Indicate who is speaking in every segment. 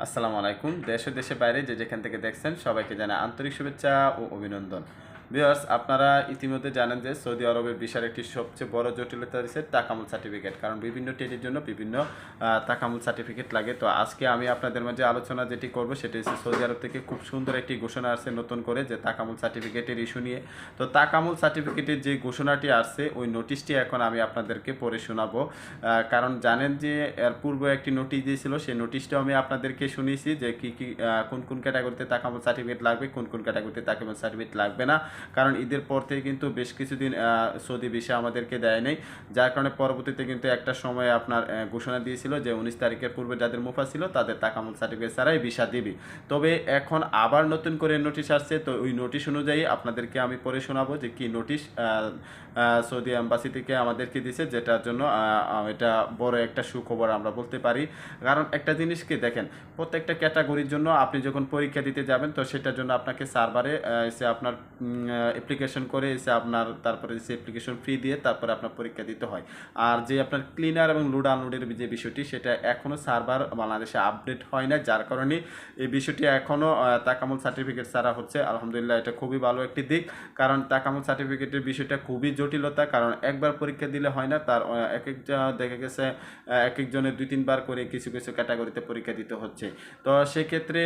Speaker 1: আসসালামু আলাইকুম। দেশে দেশে বাইরে যে যেখান থেকে দেখছেন সবাইকে জানা আন্তরিক শুভেচ্ছা ও অভিনন্দন। ভিউয়ার্স, আপনারা ইতিমধ্যে জানেন যে সৌদি আরবের বিশাল একটি সবচেয়ে বড় জটিলতা রয়েছে তাকামুল সার্টিফিকেট, কারণ বিভিন্ন টেটের জন্য বিভিন্ন তাকামুল সার্টিফিকেট লাগে। তো আজকে আমি আপনাদের মাঝে আলোচনা যেটি করব, সেটি হচ্ছে সৌদি আরব থেকে খুব সুন্দর একটি ঘোষণা আসছে নতুন করে যে তাকামুল সার্টিফিকেটের ইস্যু নিয়ে। তো তাকামুল সার্টিফিকেটের যে ঘোষণাটি আসছে, ওই নোটিশটি এখন আমি আপনাদেরকে পড়ে শোনাবো। কারণ জানেন যে এর পূর্বে একটি নোটিশ দিয়েছিল, সেই নোটিশটাও আমি আপনাদেরকে শুনিয়েছি যে কী কী কোন কোন ক্যাটাগরিতে তাকামুল সার্টিফিকেট লাগবে, কোন কোন ক্যাটাগরিতে তাকামুল সার্টিফিকেট লাগবে না। কারণ ঈদের পর থেকে কিন্তু বেশ কিছুদিন সৌদি ভিসা আমাদেরকে দেয় নেই। যার কারণে পরবর্তীতে কিন্তু একটা সময় আপনার ঘোষণা দিয়েছিল যে উনিশ তারিখের পূর্বে যাদের মুফা ছিল তাদের তাকামুল সার্টিফিকেট ছাড়াই ভিসা দিবি। তবে এখন আবার নতুন করে নোটিশ আসছে, তো ওই নোটিশ অনুযায়ী আপনাদেরকে আমি পড়ে শোনাবো যে কি নোটিশ সৌদি অ্যাম্বাসি থেকে আমাদেরকে দিছে, যেটার জন্য এটা বড় একটা সুখবর আমরা বলতে পারি। কারণ একটা জিনিসকে দেখেন, প্রত্যেকটা ক্যাটাগরির জন্য আপনি যখন পরীক্ষা দিতে যাবেন, তো সেটার জন্য আপনাকে সার্ভারে এসে আপনার অ্যাপ্লিকেশন করে এসে আপনার তারপরে এসে অ্যাপ্লিকেশন ফি দিয়ে তারপরে আপনার পরীক্ষা দিতে হয়। আর যে আপনার ক্লিনার এবং লোড আনলোডের যে বিষয়টি, সেটা এখনও সার্ভার বাংলাদেশে আপডেট হয় না, যার কারণে এই বিষয়টি এখনও তাকামুল সার্টিফিকেট ছাড়া হচ্ছে। আলহামদুলিল্লাহ, এটা খুবই ভালো একটি দিক। কারণ তাকামুল সার্টিফিকেটের বিষয়টা খুবই জটিলতা, কারণ একবার পরীক্ষা দিলে হয় না, তার এক একটা দেখা গেছে এক একজনের দুই তিনবার করে কিছু কিছু ক্যাটাগরিতে পরীক্ষা দিতে হচ্ছে। তো সেক্ষেত্রে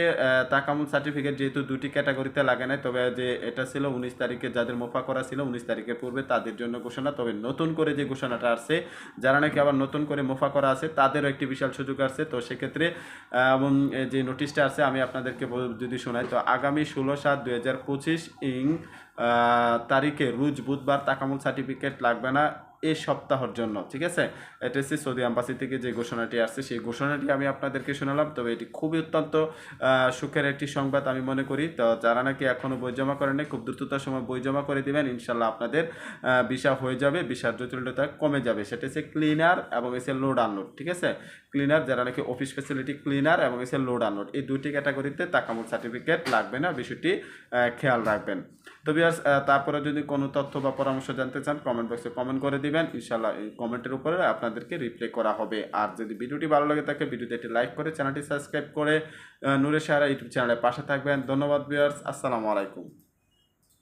Speaker 1: তাকামুল সার্টিফিকেট যেহেতু দুটি ক্যাটাগরিতে লাগে না, তবে যে এটা ছিল উনিশ তারিখে যাদের মোফা করা ছিল উনিশ তারিখের পূর্বে তাদের জন্য ঘোষণা। তবে নতুন করে যে ঘোষণাটা আসছে, যারা নাকি আবার নতুন করে মোফা করা আছে, তাদেরও একটি বিশাল সুযোগ আসছে। তো সেক্ষেত্রে এবং যে নোটিশটা আছে আমি আপনাদেরকে যদি শোনাই, তো আগামী ষোলো সাত দুই হাজার পঁচিশ ইং তারিখে রুজ বুধবার তাকামুল সার্টিফিকেট লাগবে না। এই সপ্তাহের জন্য, ঠিক আছে? এটা হচ্ছে সৌদি আম্বাসি থেকে যে ঘোষণাটি আসছে, সেই ঘোষণাটি আমি আপনাদেরকে শোনালাম। তবে এটি খুবই অত্যন্ত সুখের একটি সংবাদ আমি মনে করি। তো যারা নাকি এখনও বই জমা করেনি খুব দ্রুততার সময় বই জমা করে দিবেন। ইনশাল্লাহ আপনাদের ভিসা হয়ে যাবে, ভিসার জটিলতা কমে যাবে। সেটা হচ্ছে ক্লিনার এবং এসে লোড আনলোড, ঠিক আছে? ক্লিনার, যারা নাকি অফিস ফ্যাসিলিটি ক্লিনার এবং এসে লোড আনলোড, এই দুইটি ক্যাটাগরিতে তাকামুল সার্টিফিকেট লাগবে না, বিষয়টি খেয়াল রাখবেন। তো বিয়ার্স তারপরে যদি কোনো তথ্য বা পরামর্শ জানতে চান কমেন্ট বক্সে কমেন্ট করে দিবেন ইনশাল্লাহ এই কমেন্টের উপরে আপনাদেরকে রিপ্লাই করা হবে। আর যদি ভিডিওটি ভালো লাগে থাকে, ভিডিওতে একটি লাইক করে চ্যানেলটি সাবস্ক্রাইব করে নূরে সাহারা ইউটিউব চ্যানেলের পাশে থাকবেন। ধন্যবাদ বিয়ার্স আসসালামু আলাইকুম।